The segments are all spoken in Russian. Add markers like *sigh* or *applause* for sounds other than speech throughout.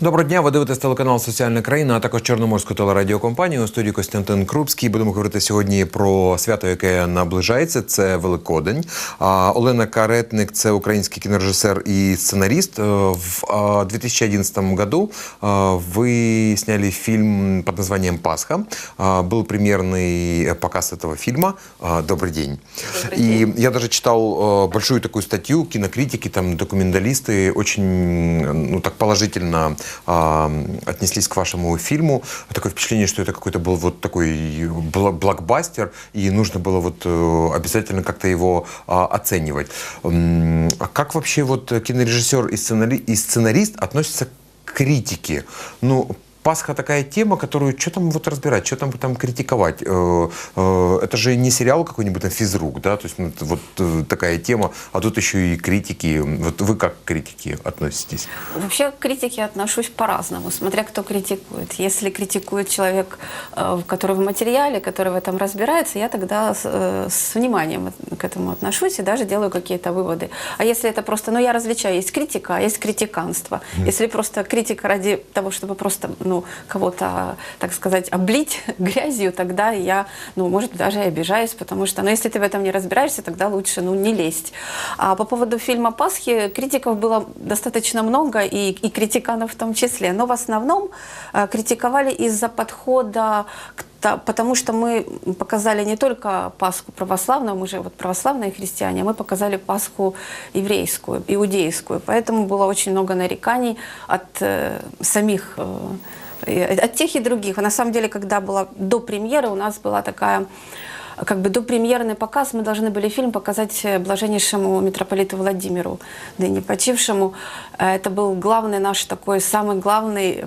Доброго дня, ви дивитесь телеканал Соціальна країна, а також Чорноморську телерадіокомпанію. У студії Костянтин Крупський. Будемо говорити сьогодні про свято, яке наближається. Це Великодень. А, Олена Каретник, це український кінорежисер і сценарист. Е, В а, 2011 году а, вы сняли фильм под названием «Пасха». А, Был премьерный показ этого фильма. А, Добрый день. Добрый И день. я даже читал э, большую такую статью, кинокритики, там документалисты очень ну, так положительно а, отнеслись к вашему фильму. Такое впечатление, что это какой-то был вот такой блокбастер, и нужно было вот э, обязательно как-то его а, оценивать. А как вообще вот кинорежиссер и, сценари- и сценарист относятся к критике? Ну, Пасха такая тема, которую что там вот разбирать, что там, там критиковать. Э, э, Это же не сериал какой-нибудь там физрук, да, то есть ну, вот э, такая тема, а тут еще и критики. Вот вы как к критике относитесь? Вообще к критике отношусь по-разному, смотря кто критикует. Если критикует человек, который в материале, который в этом разбирается, я тогда с, с вниманием к этому отношусь и даже делаю какие-то выводы. А если это просто, ну я различаю, есть критика, а есть критиканство. Если просто критика ради того, чтобы просто ну, кого-то, так сказать, облить *laughs* грязью, тогда я, ну, может, даже и обижаюсь, потому что, ну, если ты в этом не разбираешься, тогда лучше, ну, не лезть. А по поводу фильма «Пасхи» критиков было достаточно много, и, и критиканов в том числе. Но в основном э, критиковали из-за подхода к Потому что мы показали не только Пасху православную, мы же вот православные христиане, мы показали Пасху еврейскую, иудейскую. Поэтому было очень много нареканий от э, самих э, от тех и других. А на самом деле, когда была до премьеры, у нас была такая как бы допремьерный показ, мы должны были фильм показать э, блаженнейшему митрополиту Владимиру, ныне почившему. Э, Это был главный наш такой, самый главный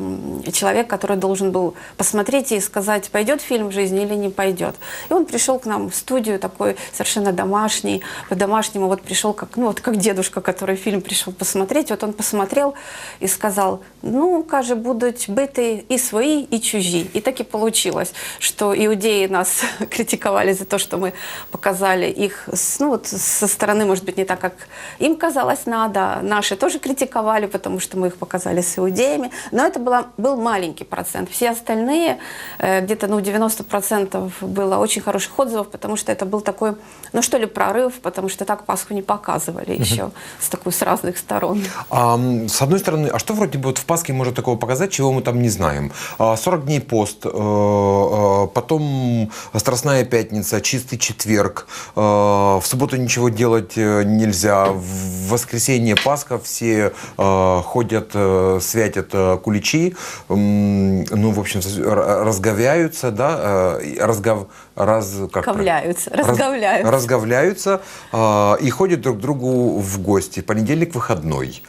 человек, который должен был посмотреть и сказать, пойдет фильм в жизни или не пойдет. И он пришел к нам в студию такой совершенно домашний, по-домашнему вот пришел как, ну вот как дедушка, который фильм пришел посмотреть. Вот он посмотрел и сказал, ну, каже, будуть бити и свои, и чужі. И так и получилось, что иудеи нас *laughs* критиковали за то, что мы показали их ну, вот со стороны, может быть, не так, как им казалось надо. Наши тоже критиковали, потому что мы их показали с иудеями. Но это была, был маленький процент. Все остальные, э, где-то ну, 90% было очень хороших отзывов, потому что это был такой, ну что ли, прорыв, потому что так Пасху не показывали еще с такой с разных сторон. А, с одной стороны, а что вроде бы вот в Пасхе может такого показать, чего мы там не знаем? А, 40 дней пост, э, э, потом Страстная пятница, чистый четверг, э, в субботу ничего делать э, нельзя, в воскресенье Пасха все э, ходят, э, святят э, куличи, ну, в общем, разговяются, да, э, разгов, раз, как правильно? Ковляются, Раз- разговляются. разговляются а, и ходят друг к другу в гости. Понедельник выходной.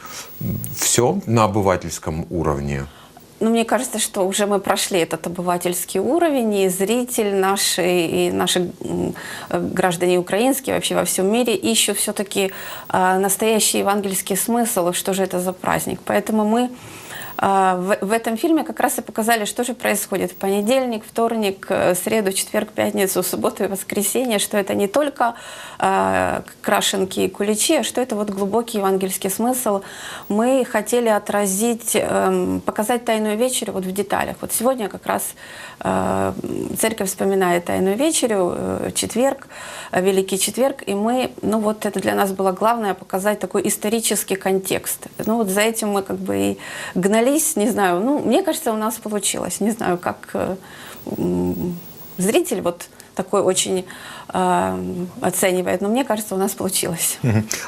Все на обывательском уровне. Ну, мне кажется, что уже мы прошли этот обывательский уровень, и зритель наш, и наши э, граждане украинские вообще во всем мире ищут все-таки настоящий евангельский смысл, что же это за праздник. Поэтому мы а, в, в этом фильме как раз и показали, что же происходит в понедельник, вторник, э, среду, четверг, пятницу, субботу и воскресенье, что это не только э, крашенки и куличи, а что это вот глубокий евангельский смысл. Мы хотели отразить, эм, показать Тайную вечерю вот в деталях. Вот сегодня как раз э, церковь вспоминает Тайную вечерю, э, четверг, э, Великий четверг, и мы, ну вот это для нас было главное, показать такой исторический контекст. Ну вот за этим мы как бы и гнались, не знаю, ну мне кажется, у нас получилось, не знаю, как э, зритель вот такой очень э, оценивает, но мне кажется, у нас получилось.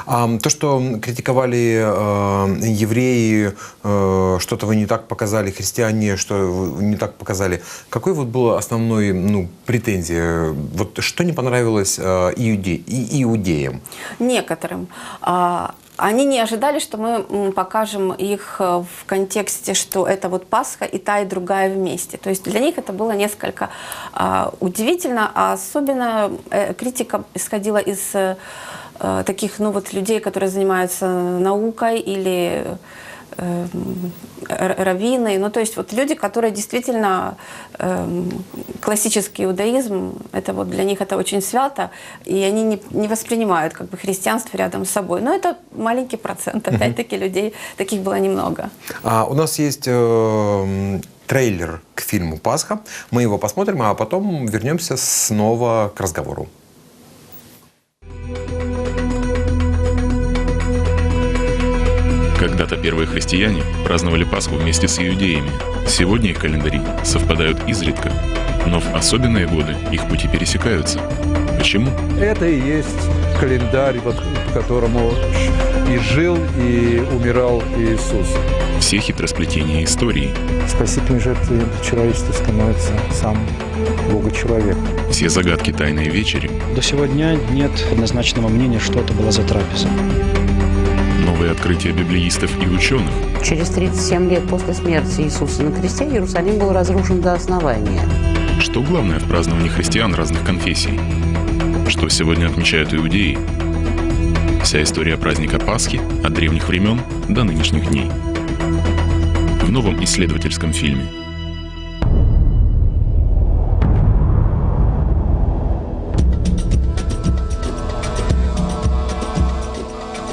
А то, что критиковали э, евреи, э, что-то вы не так показали, христиане, что вы не так показали, какой вот был основной ну, претензия? Вот что не понравилось э, иуде- и иудеям? некоторым. А, Они не ожидали, что мы покажем их э, в контексте, что это вот Пасха и та, и другая вместе. То есть для них это было несколько а, удивительно, а особенно э, критика исходила из э, э, таких ну, вот, людей, которые занимаются наукой или э, р- раввины, ну то есть вот люди, которые действительно эм, классический иудаизм, это вот для них это очень свято, и они не, не воспринимают как бы христианство рядом с собой. Но это маленький процент, опять-таки людей таких было немного. А, у нас есть э, трейлер к фильму «Пасха». Мы его посмотрим, а потом вернемся снова к разговору. Когда-то первые христиане праздновали Пасху вместе с иудеями. Сегодня их календари совпадают изредка, но в особенные годы их пути пересекаются. Почему? Это и есть календарь, вот, которому и жил, и умирал Иисус. Все хитросплетения истории, Спасительной жертвой человечества становится сам Бога-человек. все загадки Тайной Вечери, До сего дня нет однозначного мнения, что это была за трапеза. Новые открытия библеистов и ученых, Через 37 лет после смерти Иисуса на кресте Иерусалим был разрушен до основания. что главное в праздновании христиан разных конфессий, что сегодня отмечают иудеи. Вся история праздника Пасхи от древних времен до нынешних дней. В новом исследовательском фильме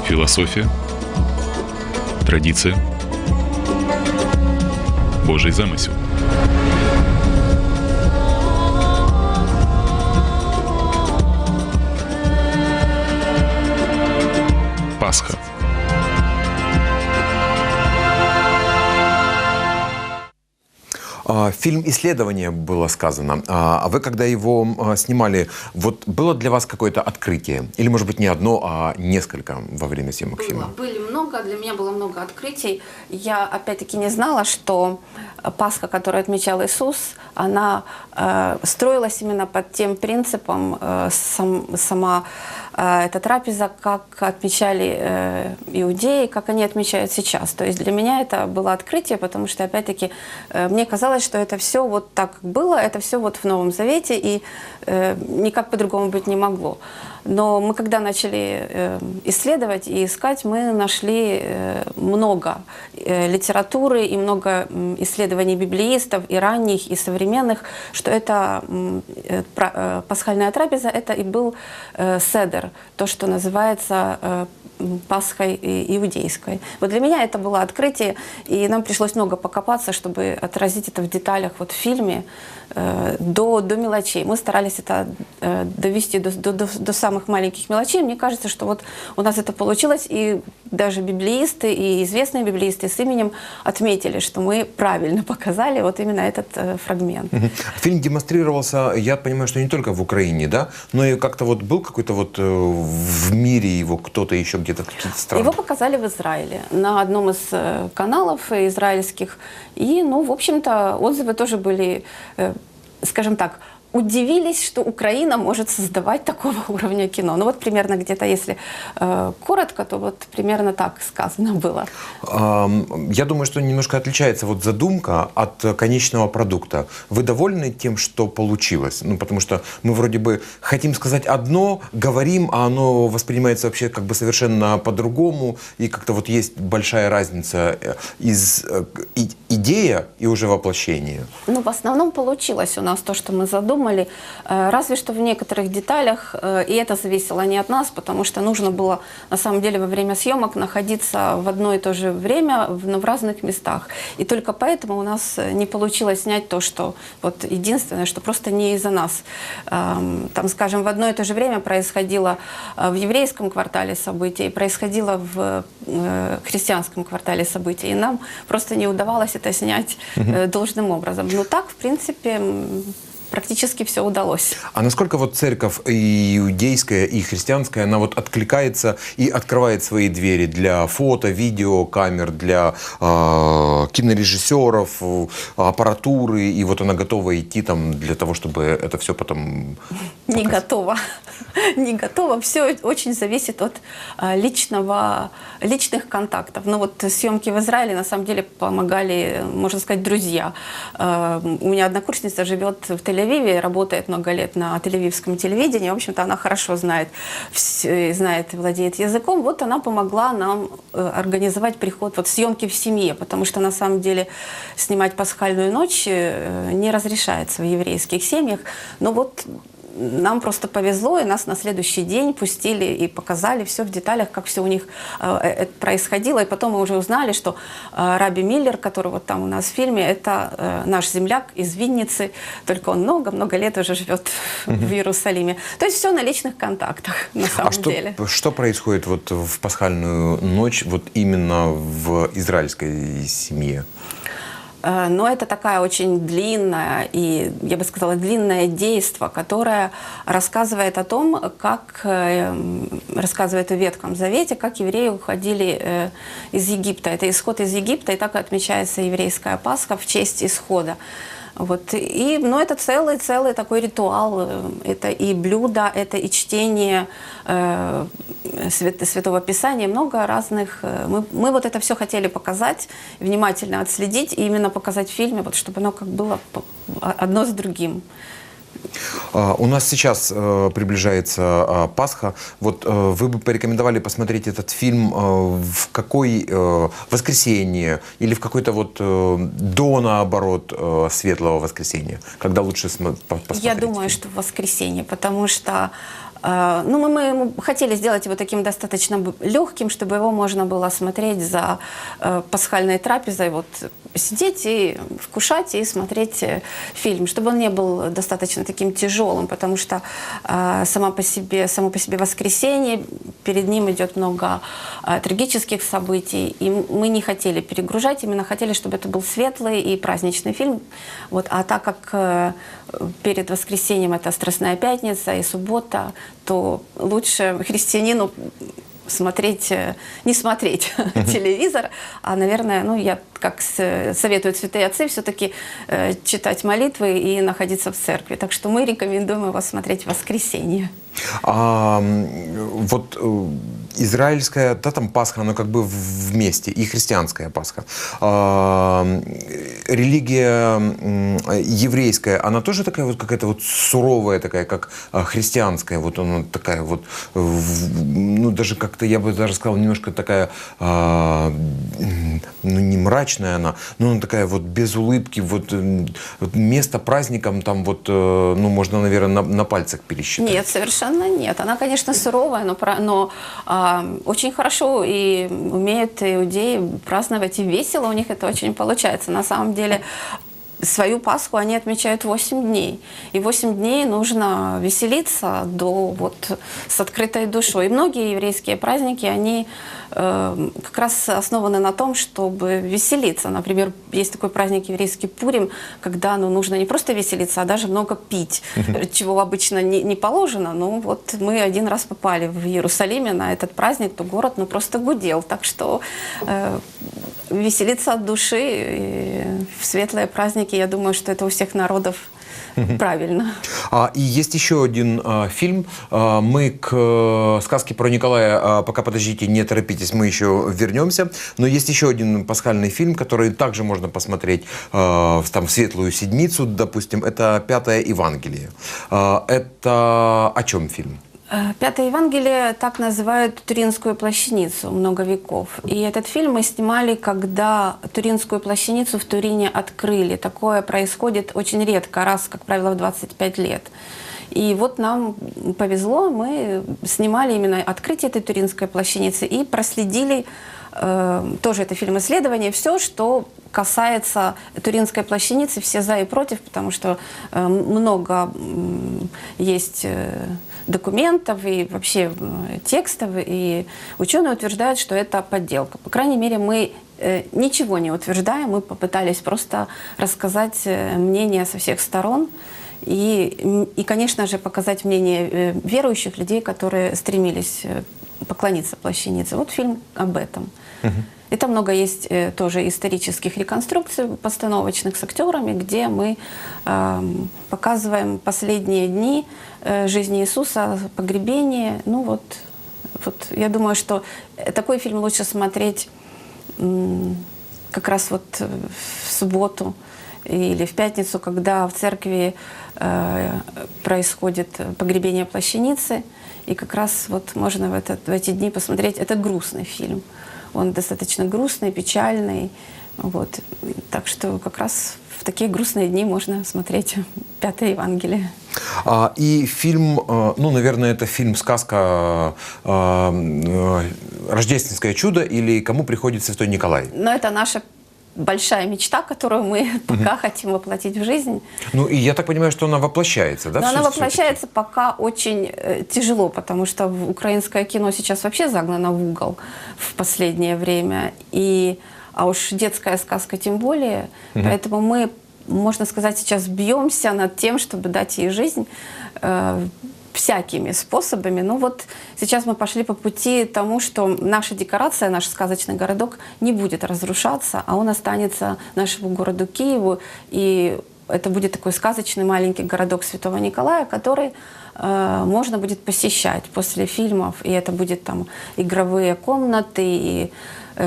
Философия, традиция, Божий замысел. Пасха. А, Фильм «Исследование» было сказано. А а вы, когда его а, снимали, вот было для вас какое-то открытие? Или, может быть, не одно, а несколько во время съемок Было, фильма? были много, для меня было много открытий. Я опять-таки не знала, что э, Пасха, которую отмечал Иисус, она э, строилась именно под тем принципом э, сам- сама э, эта трапеза, как отмечали э, иудеи, как они отмечают сейчас. То есть для меня это было открытие, потому что, опять-таки, э, мне казалось, что это все вот так было, это все вот в Новом Завете, и э, никак по-другому быть не могло. Но мы когда начали э, исследовать и искать, мы нашли э, много э, литературы и много исследований библеистов и ранних, и современных, что это пасхальная трапеза, это и был седер, то, что называется Пасхой иудейской. Вот для меня это было открытие, и нам пришлось много покопаться, чтобы отразить это в деталях вот в фильме э, до, до мелочей. Мы старались это э, довести до, до, до- самых маленьких мелочей. Мне кажется, что вот у нас это получилось, и даже библеисты, и известные библеисты с именем отметили, что мы правильно *laughs* показали вот именно этот э, фрагмент. Фильм демонстрировался, я понимаю, что не только в Украине, да, но и как-то вот был какой-то вот э, в мире его кто-то еще где-то в каких-то странах. Его показали в Израиле на одном из э, каналов израильских. И, ну, в общем-то, отзывы тоже были, э, скажем так, удивились, что Украина может создавать такого *laughs* уровня кино. Ну вот примерно где-то, если э, коротко, то вот примерно так сказано было. Я думаю, что немножко отличается вот задумка от конечного продукта. Вы довольны тем, что получилось? Ну, потому что мы вроде бы хотим сказать одно, говорим, а оно воспринимается вообще как бы совершенно по-другому, и как-то вот есть большая разница э, из э, и- идея и уже воплощение. Ну, в основном получилось у нас то, что мы задумали, Э, разве что в некоторых деталях, э, и это зависело не от нас, потому что нужно было, на самом деле, во время съемок находиться в одно и то же время, но в разных местах. И только поэтому у нас э, не получилось снять то, что вот единственное, что просто не из-за нас. Эм, Там, скажем, в одно и то же время происходило в еврейском квартале события происходило в христианском квартале события. И нам просто не удавалось это снять должным образом. Но так, в принципе, практически все удалось. А насколько вот церковь и иудейская, и христианская, она вот откликается и открывает свои двери для фото, видео, камер, для э, кинорежиссеров, э, аппаратуры, и вот она готова идти там для того, чтобы это все потом... Не готова. *laughs* не готова. Все очень зависит от а, личного, личных контактов. Ну вот съемки в Израиле на самом деле помогали, можно сказать, друзья. А, У меня однокурсница живет в Тель-Авиве, работает много лет на тель-авивском телевидении. В общем-то, она хорошо знает, знает и владеет языком. Вот она помогла нам э, организовать приход, вот съемки в семье, потому что на самом деле снимать пасхальную ночь э, не разрешается в еврейских семьях. Но вот нам просто повезло, и нас на следующий день пустили и показали все в деталях, как все у них э, э, происходило. И потом мы уже узнали, что э, Раби Миллер, который вот там у нас в фильме, это э, наш земляк из Винницы, только он много-много лет уже живет *laughs* в Иерусалиме. То есть все на личных контактах, *laughs* на самом А что, деле. что происходит вот в пасхальную ночь вот именно в израильской семье? Э, Но это такая очень длинная и, я бы сказала, длинное действо, которое рассказывает о том, как э, рассказывает в Ветхом Завете, как евреи уходили э, из Египта. Это исход из Египта, и так отмечается еврейская Пасха в честь исхода. Вот. И, ну, это целый-целый такой ритуал. Это и блюдо, это и чтение э, свят- Святого Писания, много разных. э, Мы, мы вот это все хотели показать, внимательно отследить, и именно показать в фильме, вот, чтобы оно как было по- одно с другим. А, У нас сейчас э, приближается а, Пасха. Вот э, вы бы порекомендовали посмотреть этот фильм э, в какой воскресенье или в какой-то вот до наоборот светлого воскресенья, когда лучше смо- по- посмотреть? Я думаю, фильм? что в воскресенье, потому что ну, мы, мы хотели сделать его таким достаточно легким, чтобы его можно было смотреть за пасхальной трапезой, вот сидеть и вкушать и смотреть э, фильм, чтобы он не был достаточно таким тяжелым, потому что э, сама по себе, само по себе воскресенье, перед ним идет много э, трагических событий, и мы не хотели перегружать, именно хотели, чтобы это был светлый и праздничный фильм. Вот, а так как э, перед воскресеньем это Страстная Пятница и суббота, то лучше христианину смотреть, э, не смотреть *laughs* телевизор, а, наверное, ну, я, как советуют святые отцы, все-таки э, читать молитвы и находиться в церкви. Так что мы рекомендуем его смотреть в воскресенье. А, вот э, израильская, да, там Пасха, она как бы вместе, и христианская Пасха. А, религия еврейская, она тоже такая вот какая-то вот суровая такая, как а, христианская, вот она такая вот, ну даже как-то, я бы даже сказал, немножко такая, а, ну не мрачная она, но она такая вот без улыбки, вот, м, вот место праздникам там вот, э, ну можно, наверное, на, на пальцах пересчитать. Нет, совершенно нет. Она, конечно, суровая, но, но а, очень хорошо и умеют иудеи праздновать и весело у них это очень получается. На самом деле свою Пасху они отмечают 8 дней. И 8 дней нужно веселиться до, вот, с открытой душой. И многие еврейские праздники, они э, как раз основаны на том, чтобы веселиться. Например, есть такой праздник еврейский Пурим, когда ну, нужно не просто веселиться, а даже много пить, *laughs* чего обычно не, не положено. Ну вот мы один раз попали в Иерусалиме на этот праздник, то город ну, просто гудел. Так что э, веселиться от души и в светлые праздники, я думаю, что это у всех народов правильно. А, и есть еще один а, фильм. А, мы к э, сказке про Николая, а, пока подождите, не торопитесь, мы еще вернемся. Но есть еще один пасхальный фильм, который также можно посмотреть а, в- там, в Светлую Седмицу, допустим. Это «Пятое Евангелие». А, это о чем фильм? Э, Пятое Евангелие так называют Туринскую плащаницу много веков. И этот фильм мы снимали, когда Туринскую плащаницу в Турине открыли. Такое происходит очень редко, раз, как правило, в 25 лет. И вот нам повезло, мы снимали именно открытие этой Туринской плащаницы и проследили, э, тоже это фильм исследования, все, что касается Туринской плащаницы, все за и против, потому что э, много м, есть э, документов и вообще э, текстов, и ученые утверждают, что это подделка. По крайней мере, мы э, ничего не утверждаем, мы попытались просто рассказать э, мнение со всех сторон и, и конечно же, показать мнение э, верующих людей, которые стремились э, поклониться плащанице. Вот фильм об этом. И там много есть э, тоже исторических реконструкций постановочных с актерами, где мы эм, показываем последние дни э, жизни Иисуса, погребение. Ну вот, вот я думаю, что э, такой фильм лучше смотреть как раз вот э, в субботу или в пятницу, когда в церкви э, происходит погребение плащаницы, и как раз вот можно в, этот, в эти дни посмотреть. Это грустный фильм. Он достаточно грустный, печальный. Вот. Так что как раз в такие грустные дни можно смотреть Пятое Евангелие. А, и фильм, э, ну, наверное, это фильм сказка э, э, «Рождественское чудо» или «Кому приходит Святой Николай». Но это наша большая мечта, которую мы пока хотим воплотить в жизнь. Ну, и я так понимаю, что она воплощается, да? Но она воплощается пока очень э, тяжело, потому что украинское кино сейчас вообще загнано в угол в последнее время. И, а уж детская сказка тем более. Поэтому мы, можно сказать, сейчас бьемся над тем, чтобы дать ей жизнь э, всякими способами. Ну вот сейчас мы пошли по пути тому, что наша декорация, наш сказочный городок не будет разрушаться, а он останется нашему городу Киеву. И это будет такой сказочный маленький городок Святого Николая, который э, можно будет посещать после фильмов. И это будет там игровые комнаты, и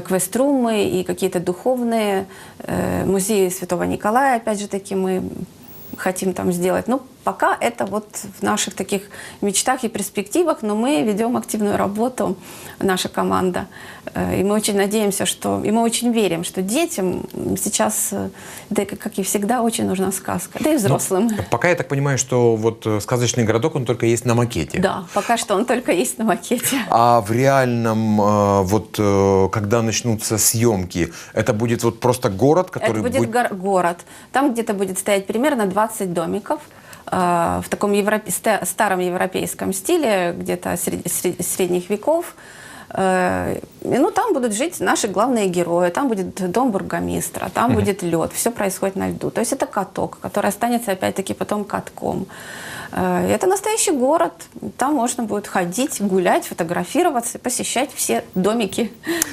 квеструмы, и какие-то духовные э, музеи Святого Николая, опять же таки, мы хотим там сделать. Ну, пока это вот в наших таких мечтах и перспективах, но мы ведем активную работу, наша команда. Э, И мы очень надеемся, что... И мы очень верим, что детям сейчас, э, да как- и всегда, очень нужна сказка. Да и взрослым. Пока я так понимаю, что вот э, сказочный городок, он только есть на макете. Да, пока что он только есть на макете. *laughs* А в реальном, вот когда начнутся съемки, это будет вот просто город, который Это будет гор- город. Там где-то будет стоять примерно 20 домиков в таком европе- ста- старом европейском стиле, где-то сред- сред- средних веков. Э, Ну, там будут жить наши главные герои, там будет дом бургомистра, там будет лед, все происходит на льду. То есть это каток, который останется опять-таки потом катком. Э, Это настоящий город, там можно будет ходить, гулять, фотографироваться, посещать все домики.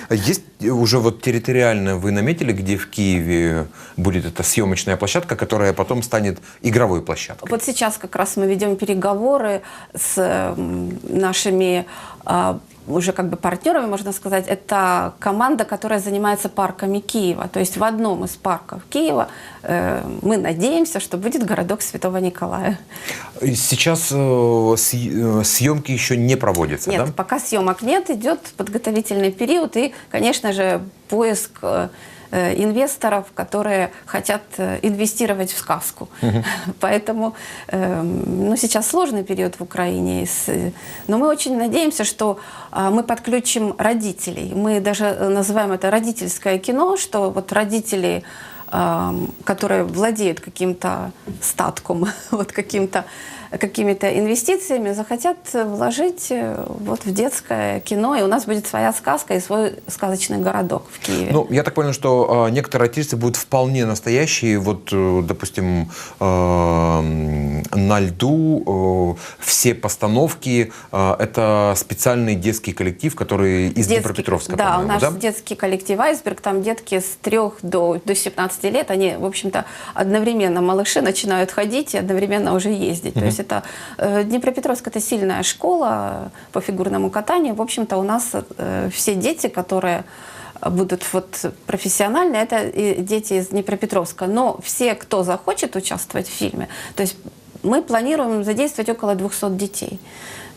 Есть уже вот территориально вы наметили, где в Киеве будет эта съемочная площадка, которая потом станет игровой площадкой? Вот сейчас как раз мы ведем переговоры с нашими а, уже как бы партнерами, можно сказать. Это команда, которая занимается парками Киева. То есть в одном из парков Киева э, мы надеемся, что будет городок Святого Николая. Сейчас э, э, съемки еще не проводятся, Нет, да? пока съемок нет, идет подготовительный период и, конечно же, поиск э, инвесторов, которые хотят э, инвестировать в сказку. *laughs* Поэтому э, ну, сейчас сложный период в Украине. э, Но мы очень надеемся, что а, мы подключим родителей. Мы даже э, называем это родительское кино, что вот родители ам, которые владеют каким-то статком, *laughs* вот каким-то какими-то инвестициями захотят вложить э, вот в детское кино, и у нас будет своя сказка и свой сказочный городок в Киеве. Ну, я так понял, что э, некоторые артисты будут вполне настоящие. Вот, э, допустим, э, на льду э, все постановки э, это специальный детский коллектив, который из Детский- Днепропетровска, Да, у нас да? детский коллектив «Айсберг», там детки с 3 до, до 17 лет, они, в общем-то, одновременно малыши начинают ходить и одновременно уже ездить. То есть это э, Днепропетровск – это сильная школа по фигурному катанию. В общем-то, у нас э, все дети, которые будут вот профессиональные, это дети из Днепропетровска. Но все, кто захочет участвовать в фильме, то есть мы планируем задействовать около 200 детей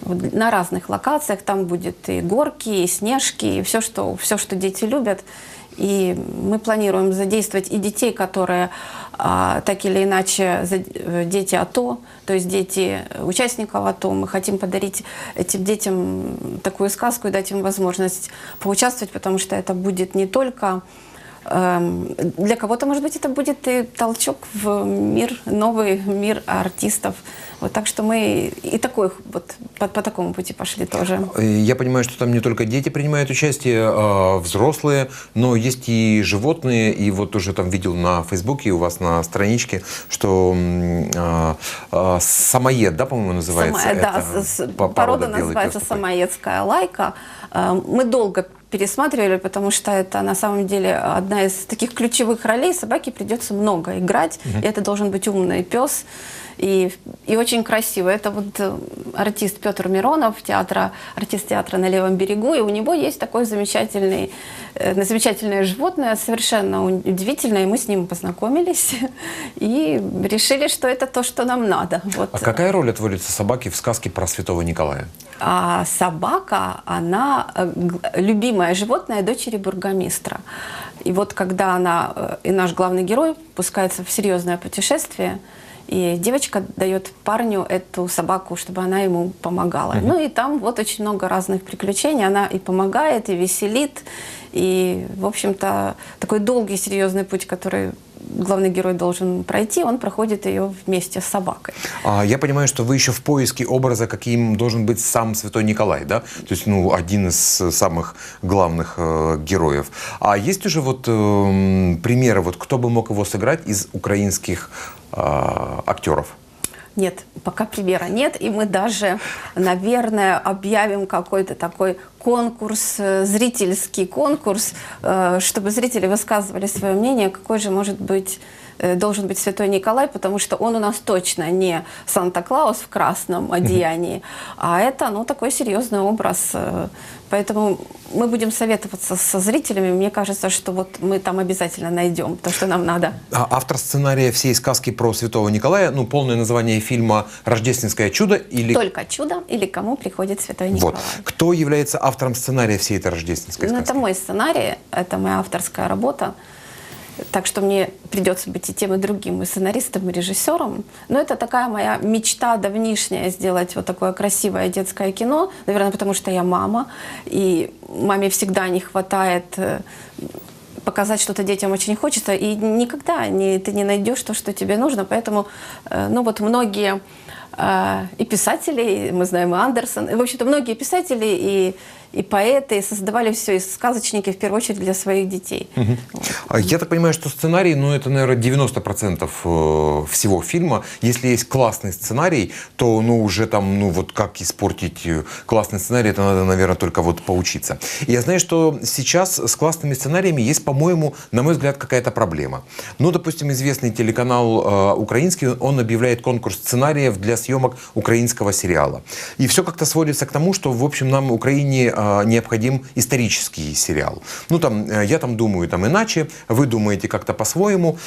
на разных локациях. Там будет и горки, и снежки, и все, что, все, что дети любят. И мы планируем задействовать и детей, которые а, так или иначе э, дети АТО, то есть дети участников АТО. Мы хотим подарить этим детям такую сказку и дать им возможность поучаствовать, потому что это будет не только для кого-то, может быть, это будет и толчок в мир, новый мир артистов. Вот так что мы и такой вот по, по такому пути пошли тоже. Э, Я понимаю, что там не только дети принимают участие, а взрослые, но есть и животные. И вот уже там видел на Фейсбуке у вас на страничке, что а, а, самоед, да, по-моему, называется? Да, это по- порода белый называется такой. самоедская лайка. Э, Мы долго пересматривали, потому что это на самом деле одна из таких ключевых ролей. Собаке придется много играть, и это должен быть умный пес. И, и очень красиво. Это вот э, артист Петр Миронов, театра, артист театра на левом берегу, и у него есть такой замечательный, э, замечательное животное, совершенно удивительное, и мы с ним познакомились *laughs* и решили, что это то, что нам надо. Вот. А какая роль отводится собаке в сказке про святого Николая? А собака, она э, любимое животное дочери бургомистра. И вот когда она, э, и наш главный герой пускается в серьезное путешествие, и девочка дает парню эту собаку, чтобы она ему помогала. Ну и там вот очень много разных приключений. Она и помогает, и веселит. И, в общем-то, такой долгий, серьезный путь, который главный герой должен пройти, он проходит ее вместе с собакой. А, Я понимаю, что вы еще в поиске образа, каким должен быть сам Святой Николай, да? То есть, ну, один из э, самых главных э, героев. А есть уже вот эм, примеры, вот кто бы мог его сыграть из украинских э, актеров? Нет, пока примера нет, и мы даже, наверное, объявим какой-то такой конкурс, э, зрительский конкурс, э, чтобы зрители высказывали свое мнение, какой же может быть должен быть Святой Николай, потому что он у нас точно не Санта-Клаус в красном одеянии, а это, ну, такой серьезный образ. э, Поэтому мы будем советоваться со зрителями. Мне кажется, что вот мы там обязательно найдем то, что нам надо. А Автор сценария всей сказки про Святого Николая, ну, полное название фильма «Рождественское чудо» или... Только чудо или кому приходит Святой Вот. Николай. Кто является автором сценария всей этой рождественской Ну, сказки? это мой сценарий, это моя авторская работа. Так что мне придется быть и тем, и другим, и сценаристом, и режиссером. Но это такая моя мечта давнишняя, сделать вот такое красивое детское кино. Наверное, потому что я мама, и маме всегда не хватает э, показать что-то детям очень хочется, и никогда не, ты не найдешь то, что тебе нужно. Поэтому, э, ну вот многие э, и писатели, мы знаем и Андерсон, и, в общем-то, многие писатели и, и поэты создавали все, и сказочники, в первую очередь, для своих детей. А Я так понимаю, что сценарий, ну, это, наверное, 90% э, всего фильма. Если есть классный сценарий, то, ну, уже там, ну, вот как испортить э, классный сценарий, это надо, наверное, только вот поучиться. И я знаю, что сейчас с классными сценариями есть, по-моему, на мой взгляд, какая-то проблема. Ну, допустим, известный телеканал э, украинский, он объявляет конкурс сценариев для съемок украинского сериала. И все как-то сводится к тому, что, в общем, нам, Украине, э, необходим исторический сериал. Ну, там, э, я там думаю там иначе, вы думаете как-то по-своему.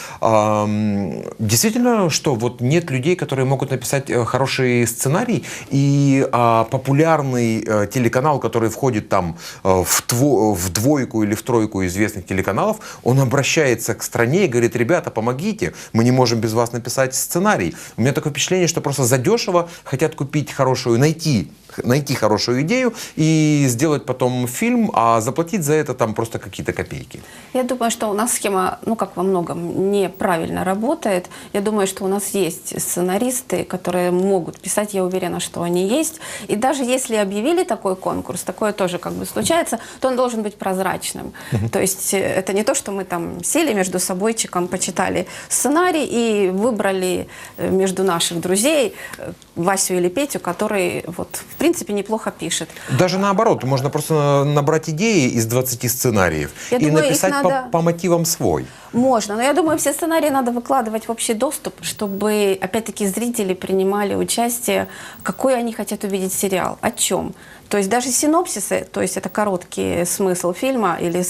Действительно, что вот нет людей, которые могут написать э, хороший сценарий, и а, популярный э, телеканал, который входит там в, тво- в двойку или в тройку известных телеканалов, он обращается к стране и говорит, ребята, помогите, мы не можем без вас написать сценарий. У меня такое впечатление, что просто задешево хотят купить хорошую, найти найти хорошую идею и сделать потом фильм, а заплатить за это там просто какие-то копейки. Я думаю, что у нас схема, ну, как во многом, неправильно работает. Я думаю, что у нас есть сценаристы, которые могут писать, я уверена, что они есть. И даже если объявили такой конкурс, такое тоже как бы случается, то он должен быть прозрачным. То есть э, это не то, что мы там сели между собойчиком, почитали сценарий и выбрали э, между наших друзей э, Васю или Петю, который вот в принципе неплохо пишет. Даже наоборот, можно просто набрать идеи из 20 сценариев Я и думаю, написать по- надо- по, мотивам свой. Можно, но я думаю, все сценарии надо выкладывать в общий доступ, чтобы, опять-таки, зрители принимали участие, какой они хотят увидеть сериал, о чем. То есть даже синопсисы, то есть это короткий смысл фильма или,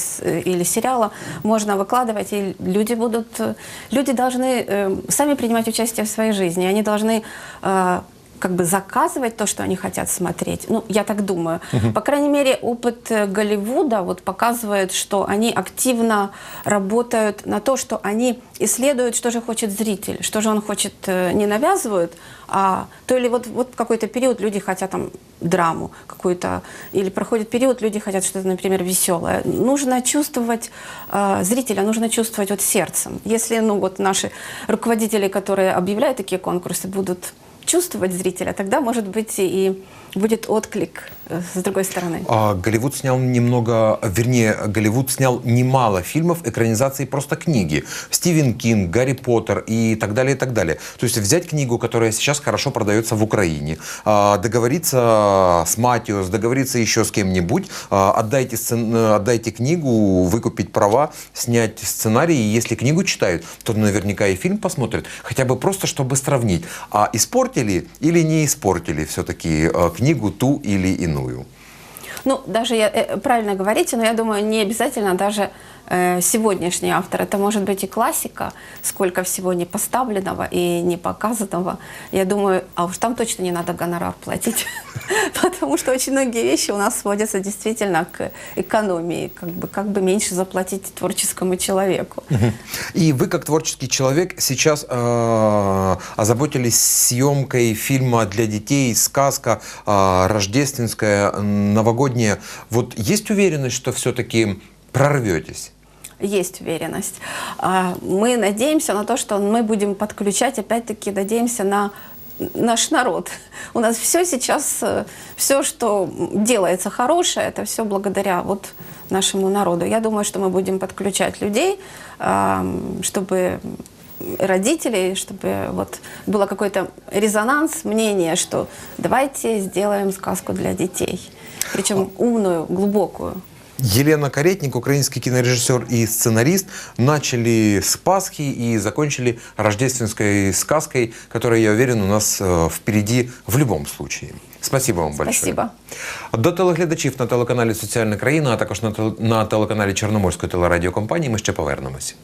или сериала, можно выкладывать, и люди будут, люди должны э, сами принимать участие в своей жизни, они должны э, как бы заказывать то, что они хотят смотреть. Ну, я так думаю. По крайней мере, опыт э, Голливуда вот показывает, что они активно работают на то, что они исследуют, что же хочет зритель, что же он хочет, э, не навязывают, а то или вот, вот в какой-то период люди хотят там драму какую-то, или проходит период, люди хотят что-то, например, веселое. Нужно чувствовать э, зрителя, нужно чувствовать вот сердцем. Если, ну, вот наши руководители, которые объявляют такие конкурсы, будут почувствовать зрителя, тогда, может быть, и будет отклик э, с другой стороны. А, Голливуд снял немного, вернее, Голливуд снял немало фильмов экранизации просто книги. Стивен Кинг, Гарри Поттер и так далее, и так далее. То есть взять книгу, которая сейчас хорошо продается в Украине, а, договориться с Матиос, договориться еще с кем-нибудь, а, отдайте, сцен- отдайте книгу, выкупить права, снять сценарий, и если книгу читают, то наверняка и фильм посмотрят, хотя бы просто, чтобы сравнить, а испортили или не испортили все-таки книгу ту или иную. Ну, даже я, э, правильно говорите, но я думаю, не обязательно даже сегодняшний автор. Это может быть и классика, сколько всего не поставленного и не показанного. Я думаю, а уж там точно не надо гонорар платить, *laughs* потому что очень многие вещи у нас сводятся действительно к экономии, как бы, как бы меньше заплатить творческому человеку. И вы, как творческий человек, сейчас э, озаботились съемкой фильма для детей, сказка э, рождественская, новогодняя. Вот есть уверенность, что все-таки прорветесь? Есть уверенность. А, Мы надеемся на то, что мы будем подключать, опять-таки, надеемся на наш народ. У нас все сейчас, все, что делается хорошее, это все благодаря вот нашему народу. Я думаю, что мы будем подключать людей, а, чтобы родителей, чтобы вот было какой-то резонанс, мнение, что давайте сделаем сказку для детей. Причем умную, глубокую. Елена Каретник, украинский кинорежиссер и сценарист, начали с Пасхи и закончили рождественской сказкой, которая, я уверен, у нас э, впереди в любом случае. Спасибо вам большое. Спасибо. До телеглядачів на телеканалі Соціальна країна, а також на тел- на телеканалі Чорноморської телерадіокомпанії ми ще повернемося.